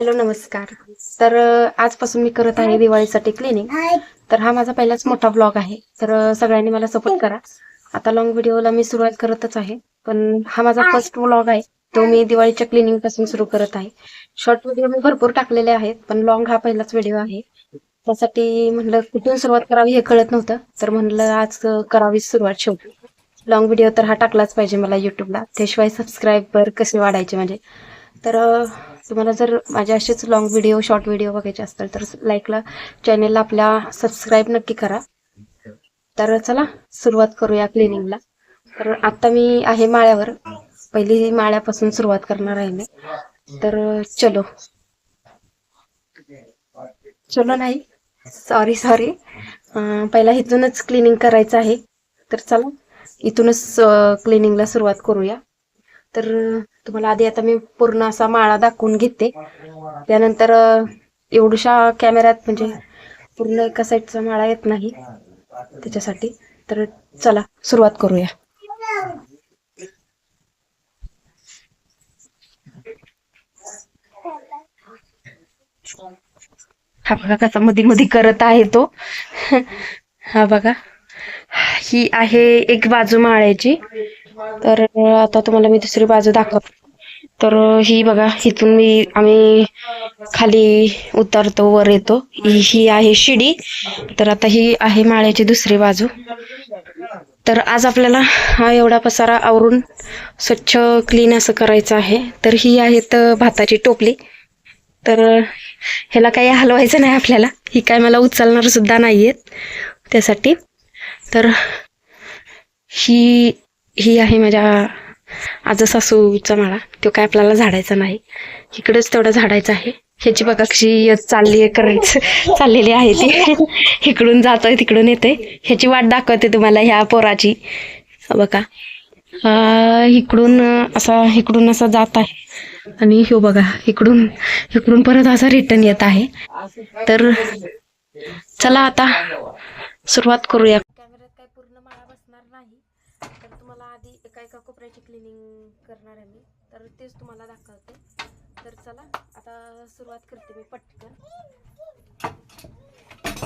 Hello नमस्कार. तर आजपासून मी करत आहे दिवाळीसाठी क्लिनिंग तर हा माझा पहिलाच मोठा ब्लॉग आहे. तर सगळ्यांनी मला सपोर्ट करा. आता लॉंग व्हिडिओला मी सुरुवात करतच आहे. पण हा माझा फर्स्ट ब्लॉग आहे. तो मी दिवाळीच्या क्लिनिंगपासून सुरू करत आहे. शॉर्ट व्हिडिओ मी भरपूर टाकलेले आहेत पण लॉंग हा पहिलाच व्हिडिओ आहे. त्यासाठी म्हणलं कुठून सुरुवात करावी हे कळत नव्हतं. तर म्हणलं आज करावी सुरुवात शेवटी लॉंग व्हिडिओ तर हा टाकलाच पाहिजे मला युट्यूबला त्याशिवाय सबस्क्राईबर कसे वाढायचे म्हणजे. तर तुम्हाला जर माझे असेच लॉंग व्हिडिओ शॉर्ट व्हिडिओ बघायचे असतील तर लाईकला चॅनेलला आपल्या सबस्क्राईब नक्की करा. तर चला सुरुवात करूया क्लिनिंगला तर आता मी आहे माळ्यावर. पहिली माळ्यापासून सुरुवात करणार आहे मी. तर चलो. चलो नाही. सॉरी सॉरी पहिला इथूनच क्लिनिंग करायचं आहे. तर चला इथूनच क्लिनिंगला सुरुवात करूया. तर तुम्हाला आधी आता मी पूर्ण असा माळा दाखवून घेते. त्यानंतर एवढ्याशा कॅमेऱ्यात म्हणजे पूर्ण एका साईडचा माळा येत नाही. त्याच्यासाठी. तर चला सुरुवात करूया. हा बघा कसा मधी मधी करत आहे तो. हा बघा. ही आहे एक बाजू माळ्याची. तर आता तुम्हाला मी दुसरी बाजू दाखवते. तर ही बघा इथून मी आम्ही खाली उतरतो वर येतो. ही ही आहे शिडी. तर आता ही आहे माळ्याची दुसरी बाजू. तर आज आपल्याला हा एवढा पसारा आवरून स्वच्छ क्लीन असं करायचं आहे. तर ही आहेत भाताची टोपली. तर ह्याला काही हलवायचं नाही आपल्याला. ही काय मला उचलणार सुद्धा आहेत त्यासाठी. तर ही ही आहे माझ्या आज सासूचा माळा. तो काय आपल्याला झाडायचा नाही. इकडेच तेवढा झाडायचा आहे. ह्याची बघा कशी चालली आहे करायचं. चाललेली आहे ती. इकडून जातोय तिकडून येते ह्याची वाट दाखवते तुम्हाला ह्या पोराची. बघा. इकडून असा इकडून असा जात आहे. आणि हो बघा इकडून इकडून परत असा रिटर्न येत आहे. तर चला आता सुरुवात करूया कॅमेऱ्यात काय पूर्ण माळा बसणार नाही तर तुम्हाला आधी एका एका कोपऱ्याची क्लिनिंग करणार आहे मी तर तेच तुम्हाला दाखवते तर चला आता सुरुवात करते मी पटकन.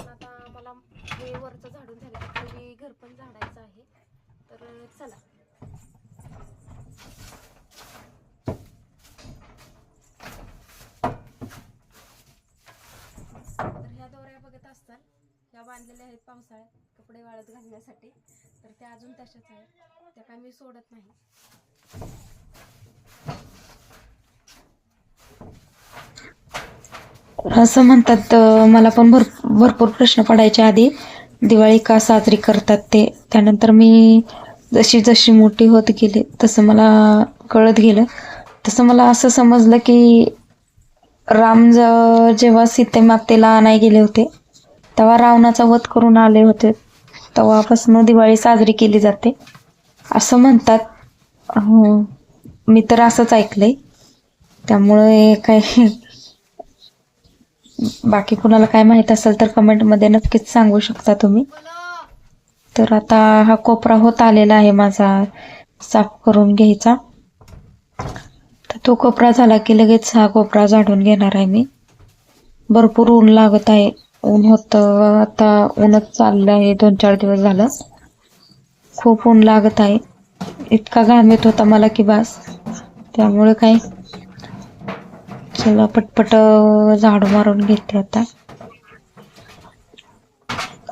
आता मला हे वरचं झाडून झालं की खाली घर पण झाडायचं आहे. तर चला. तर ह्या दोऱ्या बघत असताल ह्या बांधलेल्या आहेत पावसाळ्यात कपडे वाळत घालण्यासाठी. तर त्या अजून तशाच आहेत. त्या काय मी सोडत नाही. असं म्हणतात मला पण भर भरपूर प्रश्न पडायच्या आधी. दिवाळी का साजरी करतात ते? त्यानंतर मी जशी जशी मोठी होत गेले तसं मला कळत गेलं. तसं मला असं समजलं की राम ज- जेव्हा सीतेमातेला आणाय गेले होते तेव्हा रावणाचा वध करून आले होते. तेव्हापासून दिवाळी साजरी केली जाते. असं म्हणतात. मी तर असंच ऐकलंय. त्यामुळे काही बाकी कुणाला काय माहीत असेल तर कमेंटमध्ये नक्कीच सांगू शकता तुम्ही. तर आता हा कोपरा होत आलेला आहे माझा. साफ करून घ्यायचा. तर तो कोपरा झाला की लगेच हा कोपरा झाडून घेणार आहे मी. भरपूर ऊन लागत आहे. ऊन होतं आता ऊनच चाललं आहे. दोन चार दिवस झालं. खूप ऊन लागत आहे. इतका घाम येत होता मला की बास. त्यामुळे काय चला पटपट झाडू मारून घेते आता.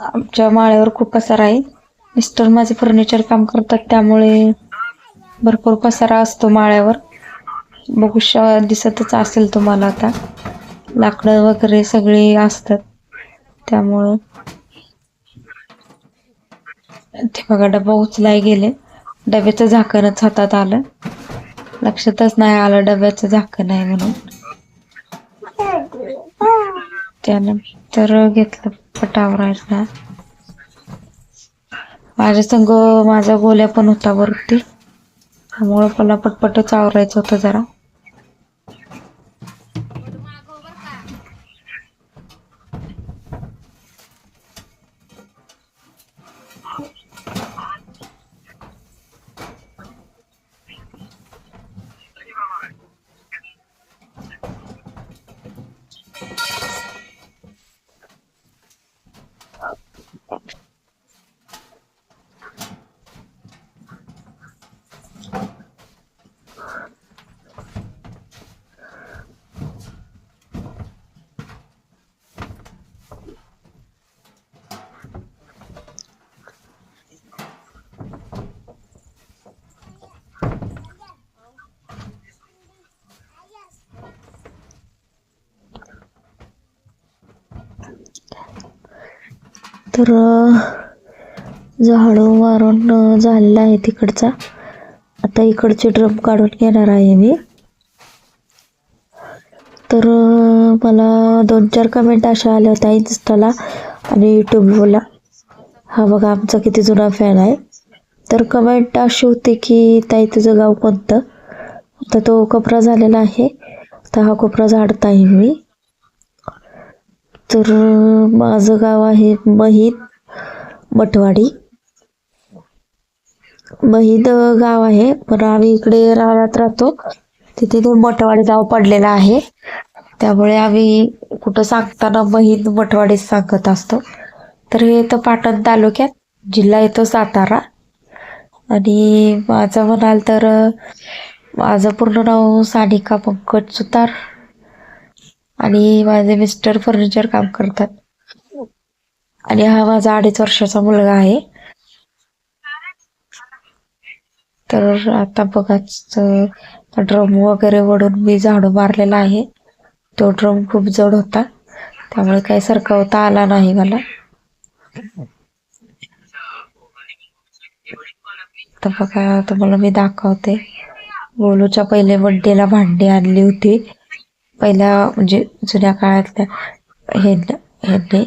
आमच्या माळ्यावर खूप पसारा आहे. मिस्टर माझे फर्निचर काम करतात त्यामुळे भरपूर पसारा असतो माळ्यावर. बघू श दिसतच असेल तुम्हाला आता. लाकडं वगैरे सगळे असतात त्यामुळं. ते बघा डबा उचलाय गेले. डब्याचं झाकणच हातात आलं. लक्षातच नाही आलं डब्याचं झाकण आहे म्हणून. त्यानंतर घेतलं पटावरायला माझ्या संग माझा गोल्या पण होता वरती. त्यामुळं मला पटपटच आवरायचं होतं जरा. तर झाडू मारून झालेला आहे तिकडचा आता इकडचे ड्रम काढून घेणार आहे मी. तर मला दोन चार कमेंट अशा आल्या होत्या इन्स्टाला आणि यूट्यूबला हा बघा आमचा किती जुना फॅन आहे. तर कमेंट अशी होती की ताई तुझं गाव कोणतं? तर तो कोपरा झालेला आहे. तर हा कोपरा झाडत आहे मी. तर माझं गाव आहे महिद मठवाडी. महिद गाव आहे पण आम्ही इकडे राहण्यात राहतो. तिथे ते मठवाडी गाव पडलेलं आहे. त्यामुळे आम्ही कुठं सांगताना महिद मठवाडीच सांगत असतो. तर हे येतं पाटण तालुक्यात जिल्हा येतो सातारा. आणि माझं म्हणाल तर माझं पूर्ण नाव सानिका पंकज सुतार. आणि माझे मिस्टर फर्निचर काम करतात. आणि हा माझा अडीच वर्षाचा मुलगा आहे. तर आता बघाच ड्रम वगैरे वडून मी झाडू मारलेला आहे. तो ड्रम खूप जड होता. त्यामुळे काही सरकवता आला नाही मला. तर बघा तुम्हाला मी दाखवते. गोलूच्या पहिले बड्डेला भांडी आणली होती. पहिल्या म्हणजे जुन्या काळातल्या हे ह्यांनी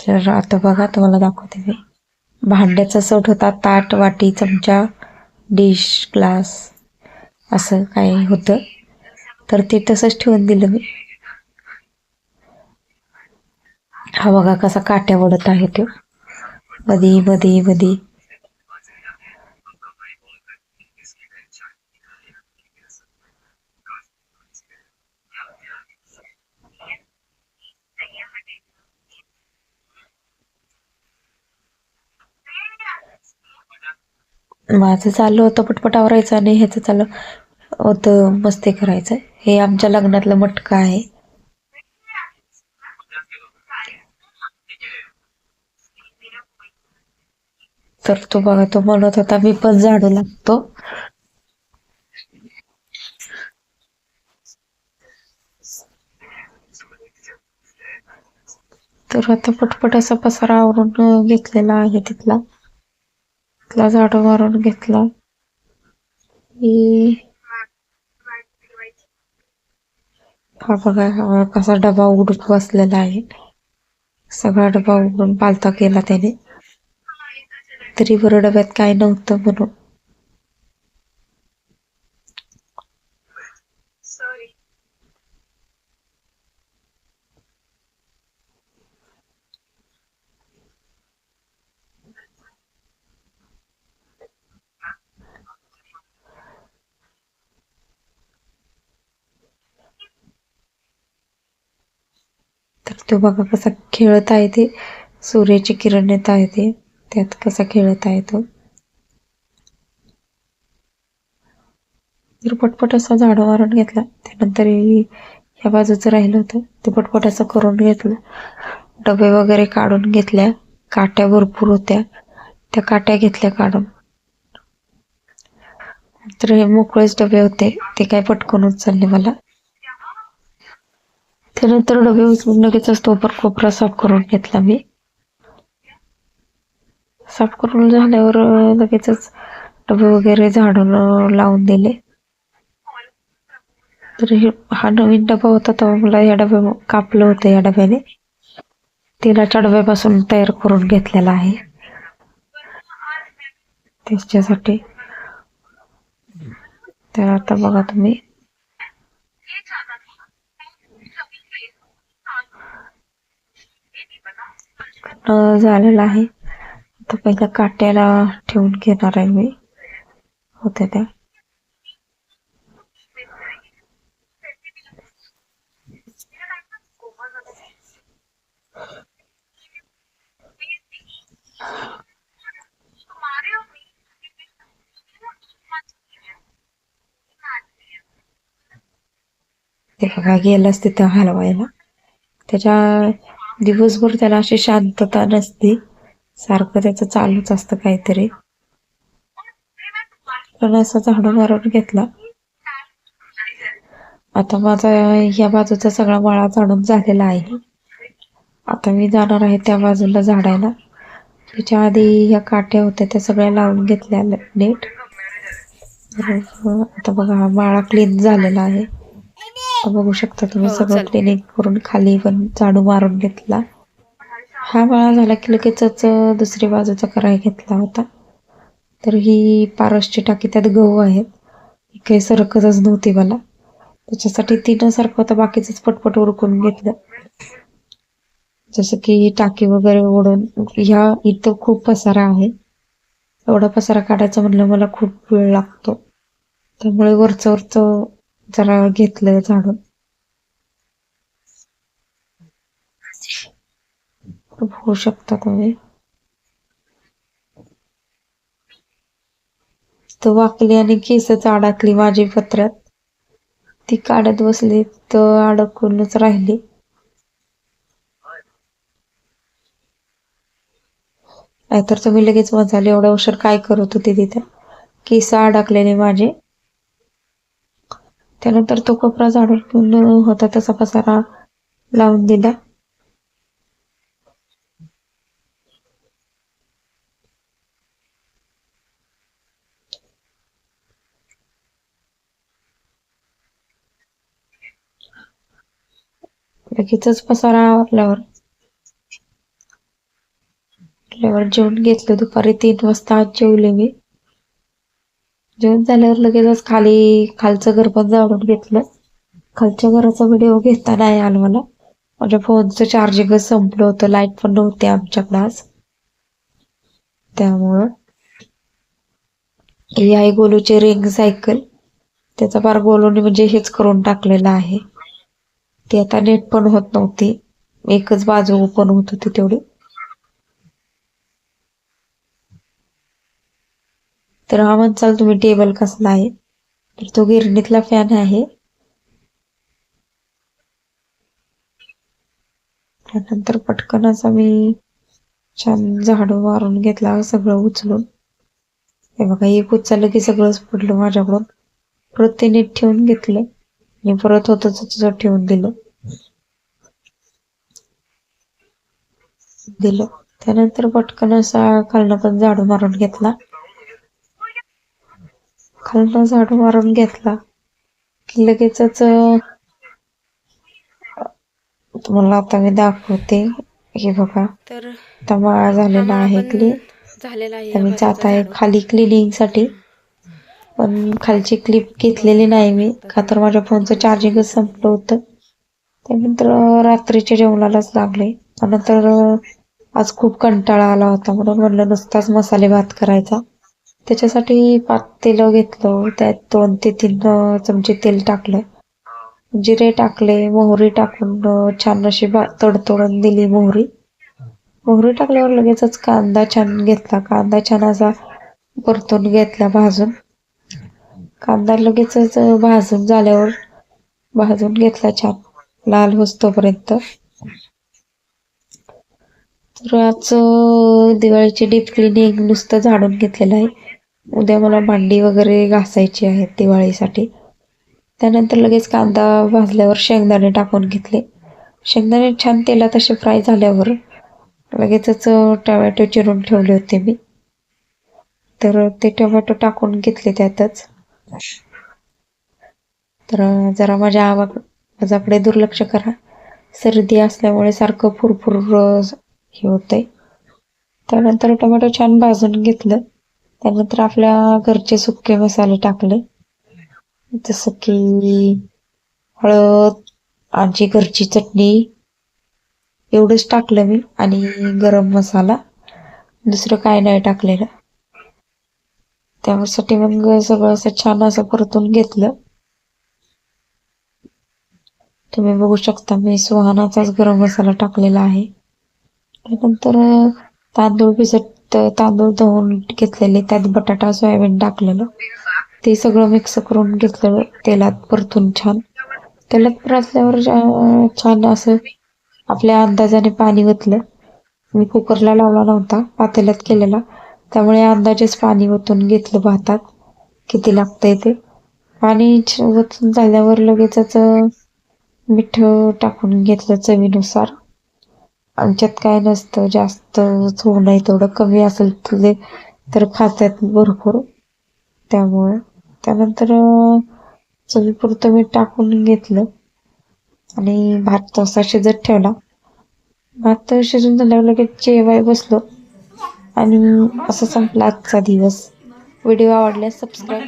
तर आता बघा तुम्हाला दाखवते. मी भांड्याचा सट होता ताट वाटी चमचा डिश ग्लास असं काही होतं. तर ते तसंच ठेवून दिलं मी. हा बघा कसा काट्या वडत आहे तो. मधी मधी मधी. माझं चाललं होतं पटपट आवरायचं आणि ह्याचं चाललं होतं मस्ती करायचं. हे आमच्या लग्नातलं मटका आहे. तर तो बघा तो म्हणत होता मी पण झाडू लागतो. तर आता पटपट असा पसारा आवरून घेतलेला आहे तिथला. घेतला झाडू मारून घेतला. हा बघा हा कसा डबा उघडून बसलेला आहे. सगळा डबा उघडून पालता केला त्याने. तरी बरं डब्यात काय नव्हतं म्हणून. तो बघा कसा खेळत आहे ते. सूर्याची किरण येत आहे ते. त्यात कसा खेळत आहे तो. तर पटपट असा झाडू मारून घेतला. त्यानंतर ह्या बाजूचं राहिलं होतं. ते पटपट असं करून घेतलं. डबे वगैरे काढून घेतल्या. काट्या भरपूर होत्या. त्या काट्या घेतल्या काढून. तर हे मोकळेच डबे होते. ते काय पटकन उचलले मला. त्याच्यानंतर डबे उचलून लगेचच तो पण कोपरा साफ करून घेतला मी. साफ करून झाल्यावर लगेचच डबे वगैरे झाडून लावून दिले. तर हे हा नवीन डबा होता तेव्हा मला या डब्या कापलं होतं या डब्याने. तेलाच्या डब्यापासून तयार करून घेतलेला आहे. त्याच्यासाठी. तर आता बघा तुम्ही. झालेला आहे. आता पहिल्या काट्याला ठेवून घेणार आहे मी. होते त्या ते बघा गेलंच तिथं हलवायला. त्याच्या दिवसभर त्याला अशी शांतता नसते. सारखं त्याचं चालूच असतं काहीतरी. पण असं झाडू मारून घेतला. आता माझा ह्या बाजूचा सगळा मळा झाडून झालेला आहे. आता मी जाणार आहे त्या बाजूला झाडायला. त्याच्या आधी ह्या काट्या होत्या त्या सगळ्या लावून घेतल्या नीट. आता बघा हा माळा क्लीन झालेला आहे. आता बघू शकता तुम्ही हो, सगळं. क्लिनिंग करून खाली पण झाडू मारून घेतला. हा माळा झाला की लगेचच दुसरी बाजूचा कराय घेतला होता. तर ही पारसची टाकी त्यात गहू आहेत. ही काही सरकतच नव्हती मला. त्याच्यासाठी ती न सरकवता बाकीचंच पटपट उरकून घेतलं. जसं की टाकी वगैरे ओढून ह्या इथं खूप पसारा आहे. एवढा पसारा काढायचा म्हणलं मला खूप वेळ लागतो. त्यामुळे वरचं वरचं जरा घेतलं झाडून. होऊ शकता तुम्ही. तर वाकली आणि केसच अडकली माझी पत्रात ती काढत बसली तर अडकूनच राहिली. नाहीतर तुम्ही लगेच म्हणाल एवढा उशीर काय करत होते तिथे? केस अडकलेले माझे. त्यानंतर तो कपडा झाडून होता तसा पसारा लावून दिला. लगेचच पसारा आवरल्यावर आवरल्यावर जेवण घेतलं. दुपारी तीन वाजता आज जेवले मी. जेवण झाल्यावर लगेचच खाली खालचं घर पण जाळून घेतलं. खालच्या घराचा व्हिडिओ घेता नाही आला मला. माझ्या फोनचं चार्जिंगच संपलं होतं. लाइट पण नव्हती आमच्याकडे आज. त्यामुळं ही आहे गोलूची रिंग सायकल त्याचा फार गोलूने म्हणजे हेच करून टाकलेलं आहे. ती आता नेट पण होत नव्हती. एकच बाजू ओपन होत होती तेवढी. तर हा म्हणचाल तुम्ही टेबल कसला आहे? तर तो गिरणीतला फॅन आहे. त्यानंतर पटकन असा मी छान झाडू मारून घेतला सगळं उचलून. हे बघा एक उचललं की सगळंच पडलं माझ्याकडून. परत ते नीट ठेवून घेतलं. आणि परत होतच तसं ठेवून दिलं. दिलं. त्यानंतर पटकन असा खालनं पण झाडू मारून घेतला. खालनं झाडू मारून घेतला. की लगेचच तुम्हाला आता मी दाखवते. हे बघा. तर माळा झालेला आहे क्लीन झालेला आहे मी जात आहे. खाली क्लिनिंगसाठी. पण खालची क्लिप घेतलेली नाही मी. का तर माझ्या फोनचं चार्जिंगच संपलं होतं. त्यानंतर रात्रीच्या जेवणालाच लागले. त्यानंतर आज खूप कंटाळा आला होता. म्हणून म्हणलं नुसताच मसाले भात करायचा. त्याच्यासाठी पातेल घेतलं. त्यात दोन ते तीन चमचे तेल टाकलं. जिरे टाकले मोहरी टाकून छान अशी भा- दिली मोहरी. मोहरी टाकल्यावर लगेचच कांदा छान घेतला. कांदा छान असा परतून घेतला भाजून. कांदा लगेचच भाजून झाल्यावर भाजून घेतला छान. लाल होस्तोपर्यंत. तर आज दिवाळीची डीप क्लिनिंग नुसतं झाडून घेतलेलं आहे. उद्या मला भांडी वगैरे घासायची आहेत दिवाळीसाठी. त्यानंतर लगेच कांदा भाजल्यावर शेंगदाणे टाकून घेतले. शेंगदाणे छान तेलात असे फ्राय झाल्यावर लगेचच टमॅटो टोमॅटो चिरून ठेवले होते मी. तर ते टोमॅटो टाकून घेतले त्यातच. तर जरा माझ्या आवा माझ्याकडे दुर्लक्ष करा. सर्दी असल्यामुळे सारखं फुरफुर हे होतंय. त्यानंतर टोमॅटो छान भाजून घेतलं. त्यानंतर आपल्या घरचे सुके मसाले टाकले. जसं की हळद आमची घरची चटणी एवढंच टाकलं मी आणि गरम मसाला. दुसरं काय नाही टाकलेलं. त्यासाठी मग सगळं असं छान असं परतून घेतलं. तुम्ही बघू शकता मी सुहानाचाच गरम मसाला टाकलेला आहे. त्यानंतर तांदूळ भिजत तांदूळ धुवून घेतलेले त्यात बटाटा सोयाबीन टाकलेलं. ते सगळं मिक्स करून घेतलं तेलात परतून छान. तेलात परतल्यावर छान असं आपल्या अंदाजाने पाणी ओतलं. मी कुकरला लावला नव्हता पातेल्यात केलेला. त्यामुळे अंदाजेच पाणी ओतून घेतलं भातात किती लागतंय ते. पाणी ओतून झाल्यावर लगेचच अं, मीठ टाकून घेतलं चवीनुसार. आमच्यात काय नसतं जास्त होऊ नाही तेवढं कमी असेल तुझे तर खात्यात भरपूर. त्यामुळे त्यानंतर चवीपुरतं मीठ टाकून घेतलं. आणि भात तसा शिजत ठेवला. भात शिजून झाल्यावर लगेच जेवाय बसलो. आणि असं संपला आजचा दिवस. व्हिडिओ आवडल्यास सबस्क्राईब